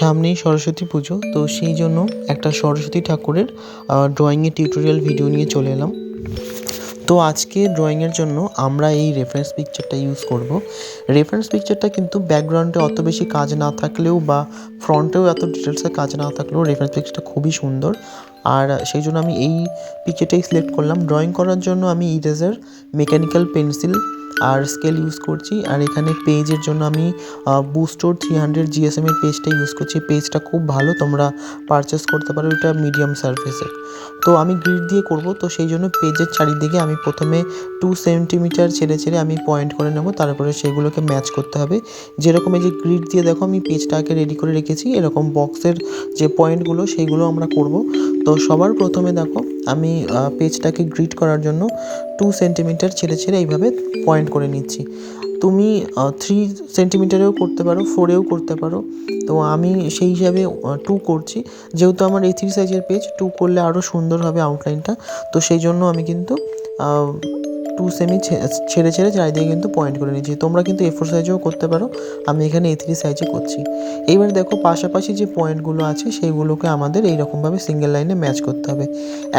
সামনেই সরস্বতী পুজো, তো সেই জন্য একটা সরস্বতী ঠাকুরের ড্রয়িংয়ের টিউটোরিয়াল ভিডিও নিয়ে চলে এলাম। তো আজকে ড্রয়িংয়ের জন্য আমরা এই রেফারেন্স পিকচারটা ইউজ করব। রেফারেন্স পিকচারটা কিন্তু ব্যাকগ্রাউন্ডে অত বেশি কাজ না থাকলেও বা ফ্রন্টেও এত ডিটেলসে কাজ না থাকলেও রেফারেন্স পিকচারটা খুবই সুন্দর। আর সেই জন্য আমি এই পিকচারটাই সিলেক্ট করলাম। ড্রয়িং করার জন্য আমি ইরেজার মেকানিক্যাল পেন্সিল আর স্কেল ইউজ করছি। আর এখানে পেজের জন্য আমি বুস্টোর থ্রি হান্ড্রেড জিএসএম এর পেজটা ইউজ করছি। পেজটা খুব ভালো, তোমরা পারচেস করতে পারো এটা মিডিয়াম সারফেসের তো আমি গ্রিড দিয়ে করব, তো সেই জন্য পেজের চারিদিকে আমি প্রথমে টু সেন্টিমিটার ছেড়ে ছেড়ে আমি পয়েন্ট করে নেব। তারপরে সেগুলোকে ম্যাচ করতে হবে। যেরকম এই যে গ্রিড দিয়ে দেখো, আমি পেজটাকে রেডি করে রেখেছি। এরকম বক্সের যে পয়েন্টগুলো সেইগুলো আমরা করব। তো সবার প্রথমে দেখো, আমি পেজটাকে গ্রিড করার জন্য টু সেন্টিমিটার ছেড়ে ছেড়ে এইভাবে পয়েন্ট করে নিচ্ছি। তুমি থ্রি সেন্টিমিটারেও করতে পারো ফোরেও করতে পারো। তো আমি সেই হিসাবে টু করছি। যেহেতু আমার এই থ্রি সাইজের পেজ টু করলে আরও সুন্দর হবে আউটলাইনটা তো সেই জন্য আমি কিন্তু টু সেমি ছেড়ে ছেড়ে চারিদিকে কিন্তু পয়েন্ট করে নিয়েছি তোমরা কিন্তু এ ফোর সাইজেও করতে পারো। আমি এখানে এ থ্রি সাইজে করছি। এইবার দেখো পাশাপাশি যে পয়েন্টগুলো আছে, সেইগুলোকে আমাদের এইরকমভাবে সিঙ্গেল লাইনে ম্যাচ করতে হবে।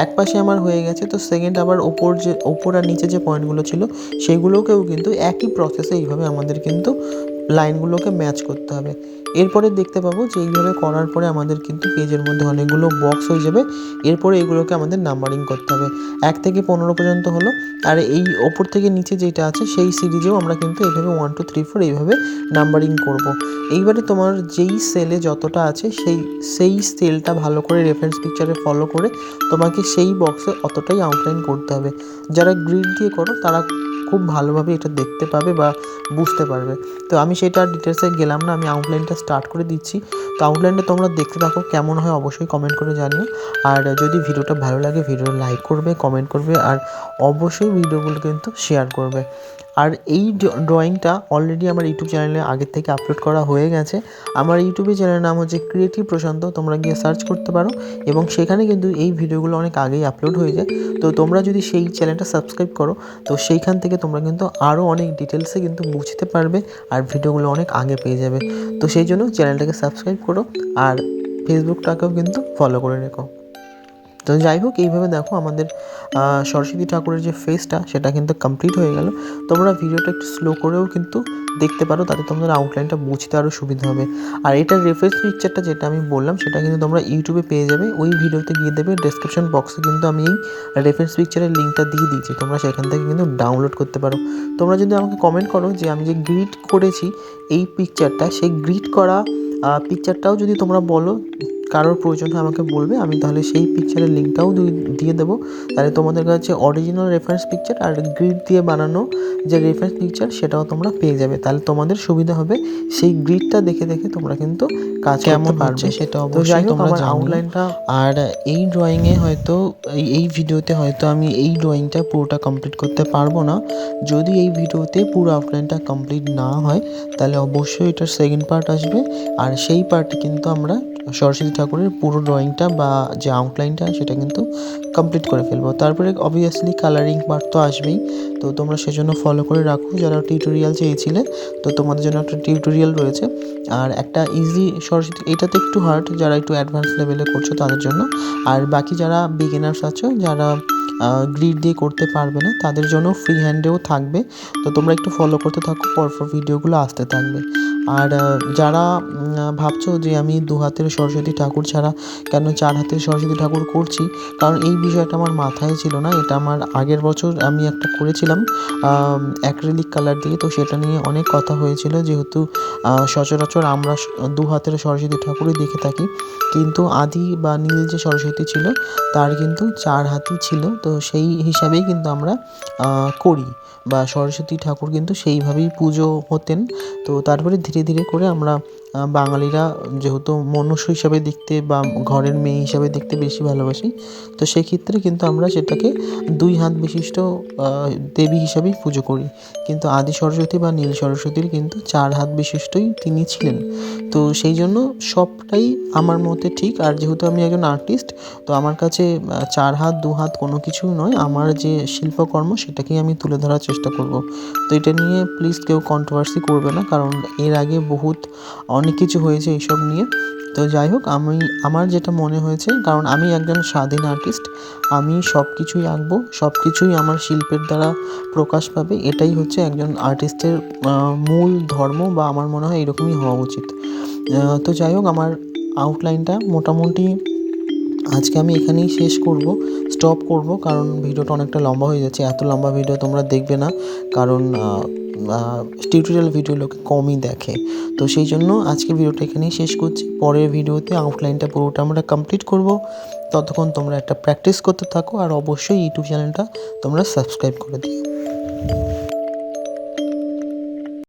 এক পাশে আমার হয়ে গেছে, তো সেকেন্ড আবার ওপর যে, ওপর আর নিচে যে পয়েন্টগুলো ছিল সেইগুলোকেও কিন্তু একই প্রসেসে এইভাবে আমাদের কিন্তু লাইনগুলোকে ম্যাচ করতে হবে। এরপরে দেখতে পাবো যে এইভাবে করার পরে আমাদের কিন্তু পেজের মধ্যে অনেকগুলো বক্স হয়ে যাবে। এরপরে এগুলোকে আমাদের নাম্বারিং করতে হবে। এক থেকে পনেরো পর্যন্ত হলো। আর এই ওপর থেকে নিচে যেটা আছে, সেই সিরিজেও আমরা কিন্তু এইভাবে ওয়ান টু থ্রি ফোর এইভাবে নাম্বারিং করব। এইবারে তোমার যেই সেলে যতটা আছে, সেই সেই সেলটা ভালো করে রেফারেন্স পিকচারে ফলো করে তোমাকে সেই বক্সে অতটাই আউটলাইন করতে হবে। যারা গ্রিড দিয়ে করো, তারা খুব ভালোভাবে এটা দেখতে পাবে বা বুঝতে পারবে। তো আমি সেটা ডিটেলসে গেলাম না, আমি আউটলাইনটা স্টার্ট করে দিচ্ছি। তো আউটলাইনটা তোমরা দেখতে থাকো, কেমন হয় অবশ্যই কমেন্ট করে জানিও। আর যদি ভিডিওটা ভালো লাগে ভিডিও লাইক করবে কমেন্ট করবে, আর অবশ্যই ভিডিওগুলো কিন্তু শেয়ার করবে। আর এই ড্রয়িংটা অলরেডি আমার ইউটিউব চ্যানেলে আগের থেকে আপলোড করা হয়ে গেছে। আমার ইউটিউবের চ্যানেলের নাম হচ্ছে ক্রিয়েটিভ প্রশান্ত তোমরা গিয়ে সার্চ করতে পারো। এবং সেখানে কিন্তু এই ভিডিওগুলো অনেক আগেই আপলোড হয়ে যায়। তো তোমরা যদি সেই চ্যানেলটা সাবস্ক্রাইব করো, তো সেইখান থেকে তোমরা কিন্তু আরও অনেক ডিটেলসে কিন্তু বুঝতে পারবে আর ভিডিওগুলো অনেক আগে পেয়ে যাবে। তো সেই জন্য চ্যানেলটাকে সাবস্ক্রাইব করো আর ফেসবুকটাকেও কিন্তু ফলো করে রেখো। তো যাই হোক এইভাবে দেখো আমাদের সরস্বতী ঠাকুরের যে ফেসটা সেটা কিন্তু কমপ্লিট হয়ে গেল। তোমরা ভিডিওটা একটু স্লো করেও কিন্তু দেখতে পারো, তাতে তোমাদের আউটলাইনটা বুঝতে আরও সুবিধা হবে। আর এটার রেফারেন্স পিকচারটা যেটা আমি বললাম, সেটা কিন্তু তোমরা ইউটিউবে পেয়ে যাবে। ওই ভিডিওতে গিয়ে দেবে ডেসক্রিপশন বক্সে কিন্তু আমি এই রেফারেন্স পিকচারের লিঙ্কটা দিয়ে দিয়েছি। তোমরা সেখান থেকে কিন্তু ডাউনলোড করতে পারো। তোমরা যদি আমাকে কমেন্ট করো যে আমি যে গ্রিড করেছি, এই পিকচারটা সেই গ্রিড করা পিকচারটাও যদি তোমরা বলো কারোর প্রয়োজন হয় আমাকে বলবে আমি তাহলে সেই পিকচারের লিঙ্কটাও দিয়ে দেবো। তাহলে তোমাদের কাছে অরিজিনাল রেফারেন্স পিকচার আর গ্রিড দিয়ে বানানো যে রেফারেন্স পিকচার সেটাও তোমরা পেয়ে যাবে। তাহলে তোমাদের সুবিধা হবে সেই গ্রিডটা দেখে দেখে তোমরা কিন্তু কাজ কেমন পারবে। সেটা অবশ্যই তোমরা আউটলাইনটা আর এই ড্রয়িংয়ে হয়তো এই ভিডিওতে হয়তো আমি এই ড্রয়িংটা পুরোটা কমপ্লিট করতে পারব না। যদি এই ভিডিওতে পুরো আউটলাইনটা কমপ্লিট না হয় তাহলে অবশ্যই এটার সেকেন্ড পার্ট আসবে। আর সেই পার্টে কিন্তু আমরা সরস্বতী ঠাকুরের পুরো ড্রয়িংটা বা যে আউটলাইনটা সেটা কিন্তু কমপ্লিট করে ফেলব। তারপরে অবভিয়াসলি কালারিং পার্ট তো আসবেই। তো তোমরা সেজন্য ফলো করে রাখো। যারা টিউটোরিয়াল চেয়েছিলে, তো তোমাদের জন্য একটা টিউটোরিয়াল রয়েছে। আর একটা ইজি সরস্বতী এটা তো একটু হার্ড যারা একটু অ্যাডভান্স লেভেলে করছ তাদের জন্য। আর বাকি যারা বিগিনার্স আছো, যারা গ্রিড দিয়ে করতে পারবে না, তাদের জন্য ফ্রি হ্যান্ডেও থাকবে। তো তোমরা একটু ফলো করতে থাকো, পরপর ভিডিওগুলো আসতে থাকবে। আর যারা ভাবছ যে আমি দু হাতের সরস্বতী ঠাকুর ছাড়া কেন চার হাতের সরস্বতী ঠাকুর করছি, কারণ এই বিষয়টা আমার মাথায় ছিল না। এটা আমার আগের বছর আমি একটা করেছিলাম অ্যাক্রেলিক কালার দিয়ে। তো সেটা নিয়ে অনেক কথা হয়েছিল, যেহেতু সচরাচর আমরা দু হাতের সরস্বতী ঠাকুরই দেখে থাকি। কিন্তু আদি বা নীল যে সরস্বতী ছিল, তার কিন্তু চার হাতই ছিল। তো সেই হিসাবেই কিন্তু আমরা করি। বা সরস্বতী ঠাকুর কিন্তু সেইভাবেই পুজো হতেন। তো তারপরে ধীরে ধীরে করে আমরা বাঙালিরা যেহেতু মনুষ্য হিসাবে দেখতে বা ঘরের মেয়ে হিসাবে দেখতে বেশি ভালোবাসি, তো সেক্ষেত্রে কিন্তু আমরা সেটাকে দুই হাত বিশিষ্ট দেবী হিসাবেই পুজো করি। কিন্তু আদি সরস্বতী বা নীল সরস্বতীর কিন্তু চার হাত বিশিষ্টই তিনি ছিলেন। তো সেই জন্য সবটাই আমার মতে ঠিক। আর যেহেতু আমি একজন আর্টিস্ট তো আমার কাছে চার হাত, দু হাত কোনো কিছু নয়। আমার যে শিল্পকর্ম সেটাকেই আমি তুলে ধরার চেষ্টা করব। তো এটা নিয়ে প্লিজ কেউ কন্ট্রোভার্সি করবে না। কারণ এর আগে বহুত অনেক কিছু হয়েছে এইসব নিয়ে। তো যাই হোক, আমি, আমার যেটা মনে হয়েছে, কারণ আমি একজন স্বাধীন আর্টিস্ট আমি সব কিছুই আঁকবো সব কিছুই আমার শিল্পের দ্বারা প্রকাশ পাবে, এটাই হচ্ছে একজন আর্টিস্টের মূল ধর্ম বা আমার মনে হয় এরকমই হওয়া উচিত। তো যাই হোক, আমার আউটলাইনটা মোটামুটি আজকে আমি এখানেই শেষ করব স্টপ করব, কারণ ভিডিওটা অনেকটা লম্বা হয়ে যাচ্ছে। এত লম্বা ভিডিও তোমরা দেখবে না, কারণ টিউটোরিয়াল ভিডিও লোকে কমই দেখে। তো সেই জন্য আজকে ভিডিওটা এখানেই শেষ করছি। পরের ভিডিওতে আউটলাইনটা পুরোটা আমরা কমপ্লিট করব। ততক্ষণ তোমরা একটা প্র্যাকটিস করতে থাকো, আর অবশ্যই ইউটিউব চ্যানেলটা তোমরা সাবস্ক্রাইব করে দিও।